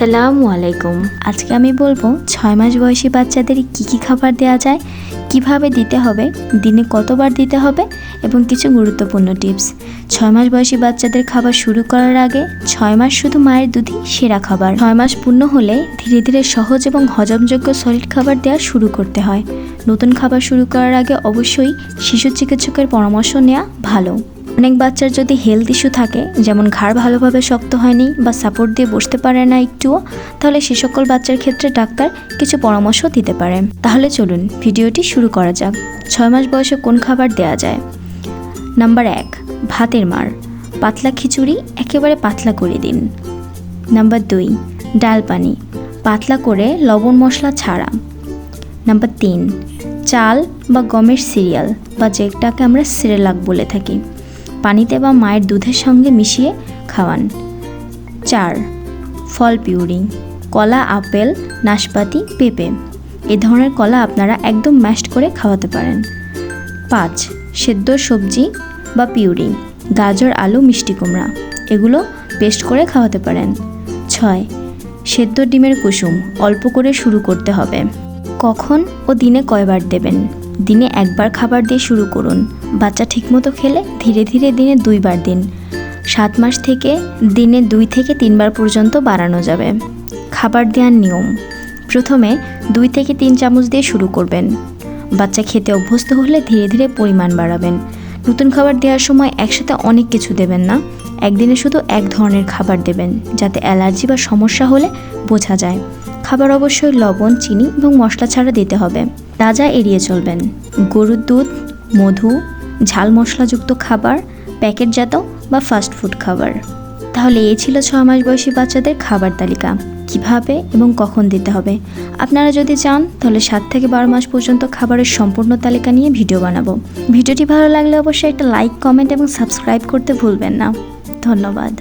আসসালামু আলাইকুম। আজকে আমি বলব ছয় মাস বয়সী বাচ্চাদের কি কি খাবার দেওয়া যায়, কীভাবে দিতে হবে, দিনে কতবার দিতে হবে এবং কিছু গুরুত্বপূর্ণ টিপস। ছয় মাস বয়সী বাচ্চাদের খাবার শুরু করার আগে ছয় মাস শুধু মায়ের দুধই সেরা খাবার। ছয় মাস পূর্ণ হলে ধীরে ধীরে সহজ এবং হজমযোগ্য সলিড খাবার দেওয়া শুরু করতে হয়। নতুন খাবার শুরু করার আগে অবশ্যই শিশু চিকিৎসকের পরামর্শ নেওয়া ভালো। অনেক বাচ্চার যদি হেলথ ইস্যু থাকে, যেমন ঘাড় ভালোভাবে শক্ত হয়নি বা সাপোর্ট দিয়ে বসতে পারে না একটুও, তাহলে সে সকল বাচ্চার ক্ষেত্রে ডাক্তার কিছু পরামর্শ দিতে পারে তাহলে চলুন ভিডিওটি শুরু করা যাক। ছয় মাস বয়সে কোন খাবার দেওয়া যায়? নাম্বার এক, ভাতের মার। পাতলা খিচুড়ি, একেবারে পাতলা করে দিন। নাম্বার দুই, ডাল পানি। পাতলা করে লবণ মশলা ছাড়া। নাম্বার তিন, চাল বা গমের সিরিয়াল বা যেটাকে আমরা সিরেলাক বলে থাকি। পানিতে বা মায়ের দুধের সঙ্গে মিশিয়ে খাওয়ান। চার, ফল পিউরি, কলা, আপেল, নাশপাতি, পেঁপে। এ ধরনের কলা আপনারা একদম ম্যাশড করে খাওয়াতে পারেন। পাঁচ, সেদ্ধ সবজি বা পিউরি, গাজর, আলু, মিষ্টি কুমড়া। এগুলো পেস্ট করে খাওয়াতে পারেন। ছয়, সেদ্ধ ডিমের কুসুম অল্প করে শুরু করতে হবে। কখন ও দিনে কয়বার দেবেন? দিনে একবার খাবার দিয়ে শুরু করুন। বাচ্চা ঠিকমতো খেলে ধীরে ধীরে দিনে দুইবার দিন। সাত মাস থেকে দিনে দুই থেকে তিনবার পর্যন্ত বাড়ানো যাবে। খাবার দেওয়ার নিয়ম। প্রথমে দুই থেকে তিন চামচ দিয়ে শুরু করবেন। বাচ্চা খেতে অভ্যস্ত হলে ধীরে ধীরে পরিমাণ বাড়াবেন। নতুন খাবার দেওয়ার সময় একসাথে অনেক কিছু দেবেন না। একদিনে শুধু এক ধরনের খাবার দেবেন, যাতে অ্যালার্জি বা সমস্যা হলে বোঝা যায়। খাবার অবশ্যই লবণ, চিনি এবং মশলা ছাড়া দিতে হবে। তাজা এড়িয়ে চলবেন। গরুর দুধ, মধু, ঝাল মশলাযুক্ত খাবার, প্যাকেটজাত বা ফাস্ট ফুড খাবার। তাহলে এই ছিল ছ মাস বয়সী বাচ্চাদের খাবার তালিকা। কীভাবে এবং কখন দিতে হবে? আপনারা যদি চান, তাহলে সাত থেকে বারো মাস পর্যন্ত খাবারের সম্পূর্ণ তালিকা নিয়ে ভিডিও বানাবো। ভিডিওটি ভালো লাগলে অবশ্যই একটা লাইক কমেন্ট এবং সাবস্ক্রাইব করতে ভুলবেন না। ধন্যবাদ।